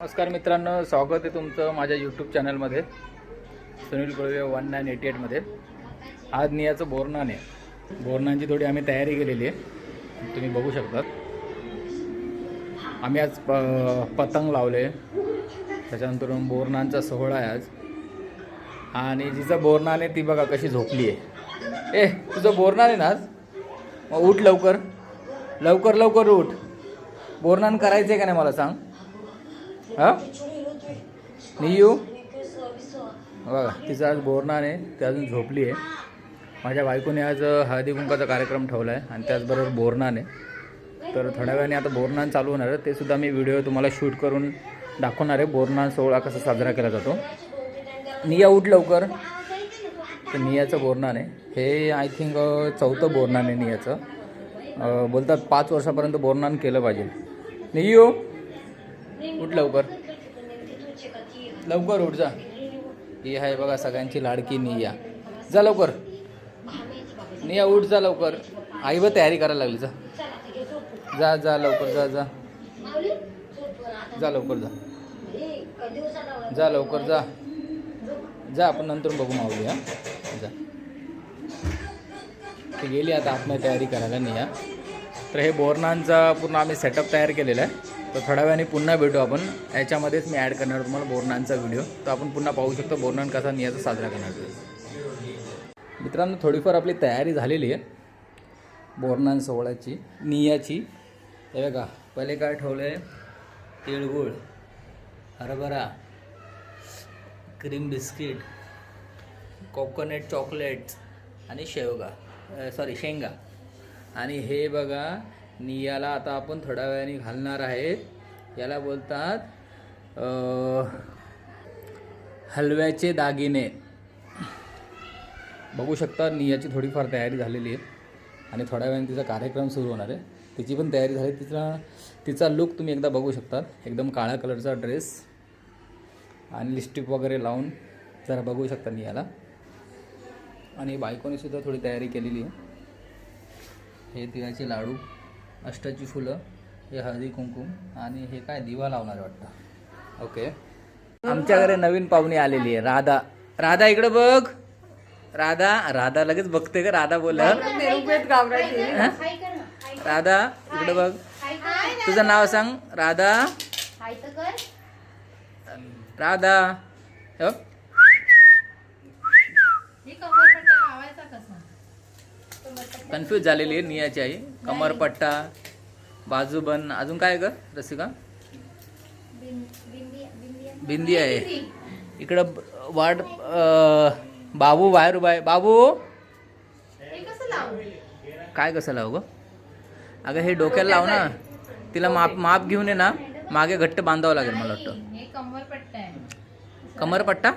नमस्कार मित्रांनो स्वागत आहे तुमचं माझ्या यूट्यूब चॅनलमध्ये Sunil Kulwe one nine eighty एटमध्ये आज नियाचं बोरनान आहे. बोरनांची थोडी आम्ही तयारी केलेली आहे. तुम्ही बघू शकता आम्ही आज प पतंग लावले. त्याच्यानंतर बोरणांचा सोहळा आहे आज. आणि जिचं बोरनान आहे ती बघा कशी झोपली आहे. ए तुझं बोरनान आहे ना आज? मग उठ लवकर. लवकर लवकर उठ. बोरनान करायचं आहे का नाही मला सांग? हां? मी येऊ? बघा तिचं आज बोरणार आहे ती अजून झोपली आहे. माझ्या बायकोने आज हळदी कुंकाचा कार्यक्रम ठेवला आहे आणि त्याचबरोबर बोरणार आहे. तर थोड्या वेळाने आता बोरणान चालू होणार आहे. ते सुद्धा मी व्हिडिओ तुम्हाला शूट करून दाखवणार आहे. बोरणान सोहळा कसा साजरा केला जातो. निया उठ लवकर. तर नियाचं बोरणार आहे. हे आय थिंक चौथं बोरणार आहे नियाचं. बोलतात पाच वर्षापर्यंत बोरनान केलं पाहिजे. नियो? उठ लवकर. लवकर उठ जा. ही आहे बघा सगळ्यांची लाडकी निया. जा लवकर. निया उठ जा लवकर. आई व तयारी करायला लागली जा. जा जा लवकर जा जा. जा लवकर जा. जा लवकर जा. जा आपण नंतर बघू माऊली हा. जा. ती गेली आता आतमध्ये तयारी करायला निया. तर हे बोरणांचा पूर्ण आम्ही सेटअप तयार केलेला आहे. तर थोड्या वेळाने पुन्हा भेटू आपण. याच्यामध्येच मी ॲड करणार तुम्हाला बोरणांचा व्हिडिओ तर आपण पुन्हा पाहू शकतो बोरणान कसा नियाचा साजरा करणार मित्रांनो थोडीफार आपली तयारी झालेली आहे. बोरणान सोहळ्याची नियाची. हे बघा पहिले काय ठेवलं आहे तिळगुळ हरभरा क्रीम बिस्किट कोकोनट चॉकलेट्स आणि शेवगा. सॉरी शेंगा. आणि हे बघा नियाला आता आपण थोड्या वेळाने घालणार आहे याला बोलतात हलव्याचे दागिने. बघू शकता नियाची थोडीफार तयारी झालेली आहे. आणि थोड्या वेळाने तिचा कार्यक्रम सुरू होणार आहे. तिची पण तयारी झाली तिचा तिचा लुक तुम्ही एकदा बघू शकता एकदम काळ्या कलरचा ड्रेस आणि लिपस्टिक वगैरे लावून जरा बघू शकता नियाला. आणि बायकोने सुद्धा थोडी तयारी केलेली आहे. हे तिळाचे लाडू. अष्टाची फुलं हे हळदी कुंकुम आणि हे काय दिवा लावणार वाटतं ओके आमच्याकडे नवीन पाहुणी आलेली आहे राधा राधा इकडे बघ राधा राधा लगेच बघते का राधा बोल राधा इकडे बघ तुझं नाव सांग राधा राधा हो? कन्फ्यूज झालेली आहे नियाची आई. कमरपट्टा बाजूबन अजून काय ग रसिका? बिंदी आहे. इकडं वाट बाबू बाहेर उभा आहे. बाबू! काय कसं लावू ग? अगं हे डोक्याला लाव ना. तिला माप माप घेऊन ये ना. मागे घट्ट बांधावं लागेल मला वाटतं. कमरपट्टा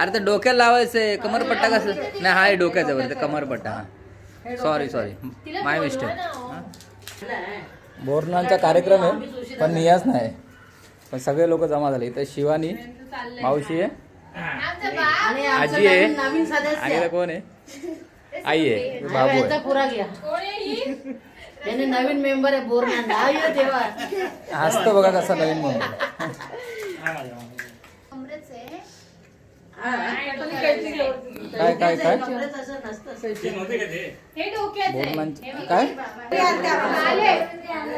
अरे ते डोक्याला लावायचंय. कमरपट्टा कसं? नाही हा आहे डोक्याच्या वरती कमरपट्टा हा. सॉरी सॉरी माय मिस्टेक बोरनांचा कार्यक्रम आहे पण नियाच नाही. पण सगळे लोक जमा झाले. इथं शिवानी मावशी आहे. आजी आहे. आणि कोण आहे? आई आहे. बाबू आहे. पुरा नवीन मेंबर आहे बोरनांदा आयो देवा. हसतं बघा कसा नवीन म्हणून काय काय काय? काय?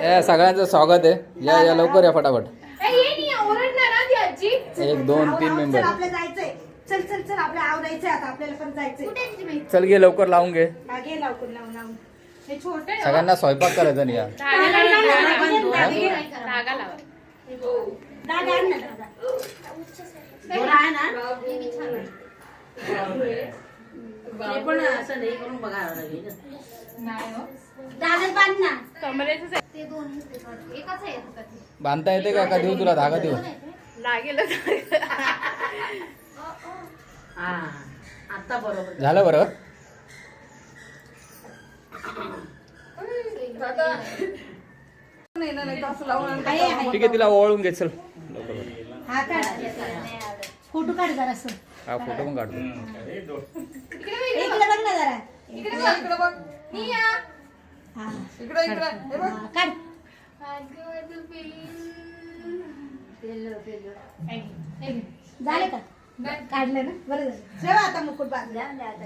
ए सगळ्यांचं स्वागत आहे. या या लवकर या फटाफट. एक दोन तीन मेंबर. आपलं जायचंय. चल चल चल आपल्या आवरायचंय आता आपल्याला पण जायचंय. चल घे लवकर लावून घे. घे लावून लावून. लावून छोटे सगळ्यांना स्वयंपाक करायचा नाही या. दादा आण ना? दादा बोरा आहे. ना ते पण असं नाही करून बघावं लागेल. दादा बांध ना. बांधता येते का? का देऊ तुला धागा देऊ हा आता बरोबर. झालं बरं. ठीक आहे तिला ओवाळून घे चल. हा काढ. फोटो काढ जरा असं. हा फोटो पण काढतो. इकडे बघ ना जरा. हा. हा, काढ. झाले का? काढलं ना? बरं झालं. ठेवा आता मुकुट बांधलं.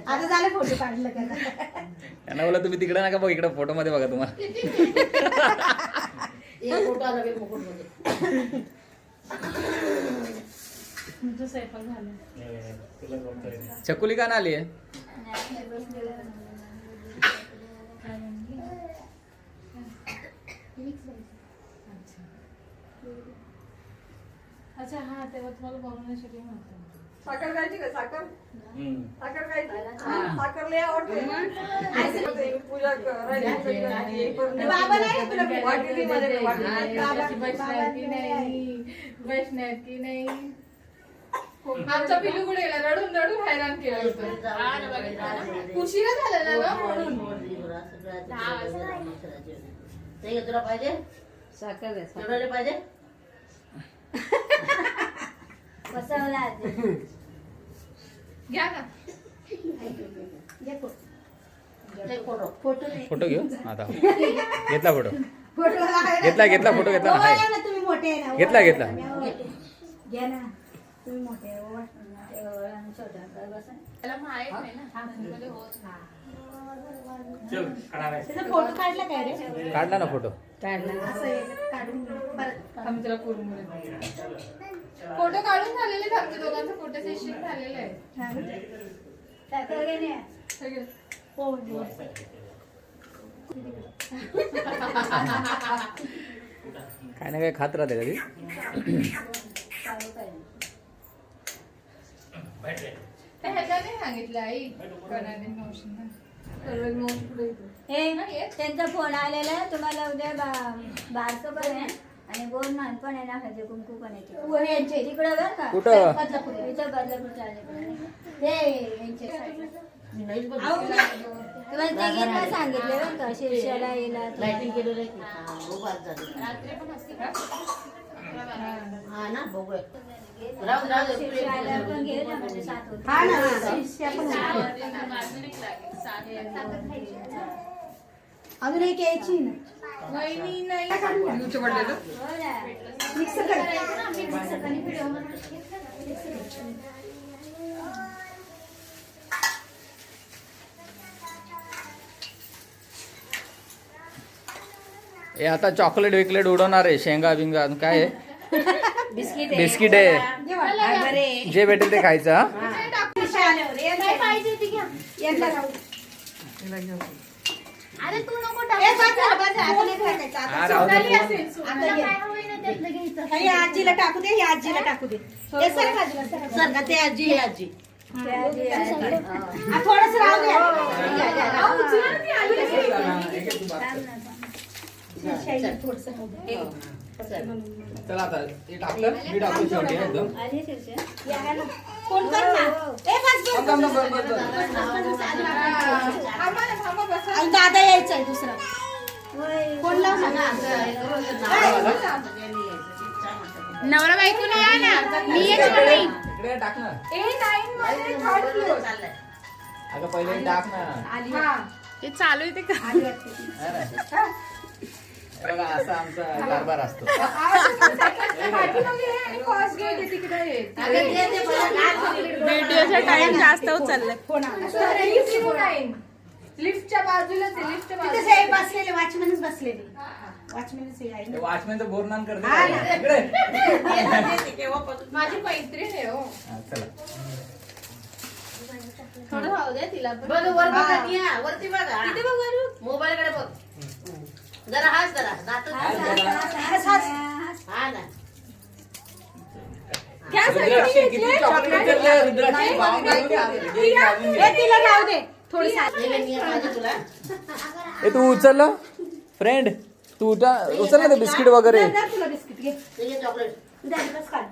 आता झालं फोटो काढलं का त्यांना बोला तुम्ही तिकडे नका बघ इकडे फोटो मध्ये बघा तुम्हाला. एक फोटो आला एक मुकुटमध्ये तुमचं स्वयंपाक झालं चकुली का ना आली आहे? अच्छा हा तेव्हा तुम्हाला बनवण्यासाठी म्हणतो साखर खायची का? साखर? साखर खायची? साखर लय आवडते. पूजा करायची हे नाही का तुला आमचा पिलू कुठे गेला रडून रडून हैराण केलं होतं. उशिरा झाला ना ग म्हणून. ते घे, तुला पाहिजे? साखर पाहिजे? घ्या ना. घे फोटो. एक फोटो. फोटो नाही. फोटो घेऊ? आता. घेतला फोटो. घेतला घेतला फोटो घेतला. ना ओवाळा हाय ना तुम्ही मोठे आहे ना. घेतला, घेतला. घ्या ना. तुम्ही मोठे. त्याला माहीत नाही ना. होत फोटो काढला काय रे? काढला ना फोटो. हे. फोटो काढून झालेले आमच्या दोघांचं फोटो सेशन झालेलं हा हो, हो. काय ना काय खात राहते कधी ते ह्याच्याने सांगितलं आई कणाने मावशींना. सर्व मावशी पुढे येतो. हे त्यांचा फोन आलेला आहे तुम्हाला उद्या बा- बारसं पण आहे. आणि बोरमान पण आहे ना हळदी कुंकू पण आहे यांचे. तिकडं बरं का? कुठं? बदलापूर. इथं बदलापूरच्या अलीकडे. हे यांचे side. मी नाहीच बघ तुम्हाला ते गीत सांगितले बरं का? शिरशाला येला लाइटिंग केलेलं आहे की? हा, खूप आज झाली रात्री पण असते का? हा ना बघूया. राहू राहू दे. म्हणजे सात होते. हा ना शिष्या पण आहे. अजून एक यायची ना? हो ना. मिक्स कर हे आता चॉकलेट विकलेट उडवणार आहे शेंगा बिंगा काय आहे? बिस्किट आहे. जे भेटेल ते खायचं हा? हा, हे आजीला टाकू दे हे आजीला टाकू दे. ते आजी हे आजी. थोडंसं राहू चला आता हे टाकलं मी टाकलं शेवटी एकदम. दादा यायचा आहे दुसरा. फोन लाव ना. नवरा बायको या ना. मी येतो नाही इकडे टाक ना. ए नाईन मध्ये थर्ड फ्लोअर अगं पहिले टाक ना. हा. ते चालू आहे ते. हे. बघा असा आमचा कारभार असतो व्हिडिओचा टाइम जास्त होत चाललाय फोन आला. लिफ्टच्या बाजूलाच आहे लिफ्टच्या तिथेच बाजूला हे बसलेले वॉचमॅनच बसलेले वॉचमॅनच हे आहे ना. वॉचमॅनचं बोरनान करते हा माझी मैत्रीण आहे हो हा, चला थोडं राहू दे तिला बघ वर बघा वरती. मोबाईल कडे बघ जरा हाच जरा. दात. हा ना. घ्या सगळी घेतली chocolate घेतलं तिला दे. थोडी हे घे, पाहिजे तुला. ए तू उचललं फ्रेंड तू उठा. उचल ना ते बिस्किट वगैरे. तुला बिस्किट घे. ते घे चॉकलेट द्या, बस काढ.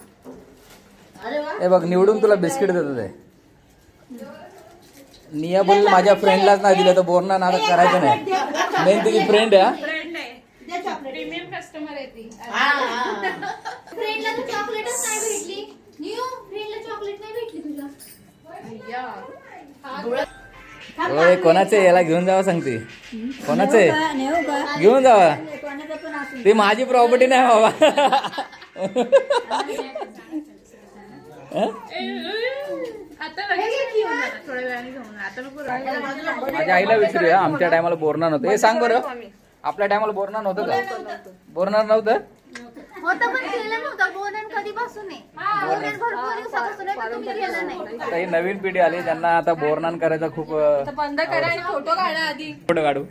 अरे वा. हे बघ निवडून तुला बिस्किट देतो ते. निया बोल माझ्या फ्रेंडलाच नाही दिलं तर बोरना नाटक करायचं नाही. मेन तुझी फ्रेंड आहे हा. कस्टमर आहे ती. फ्रेंडला तर चॉकलेटच नाही भेटली. न्यू फ्रेंडला चॉकलेट नाही भेटली तुला? कोणाचे याला घेऊन जावं सांगते. कोणाचे घेऊन जावा. कोणाचं पण असू ती माझी प्रॉपर्टी नाही बाबा. माझ्या आईला विचारूया. आमच्या टायमाला बोरणार नव्हतं. हे सांग बरं. आपल्या टायमाला बोरणार नव्हतं का? बोरणार नव्हतं. होतं पण केलं नव्हतं. बोनन कधीपासून आहे? बोनन भरपूर दिवसापासून आहे पण तुम्ही केलं नाही. आता नवीन पिढी आली त्यांना आता बोरनान करायचा खूप अं, बंद करा आणि फोटो काढा आधी. फोटो काढू.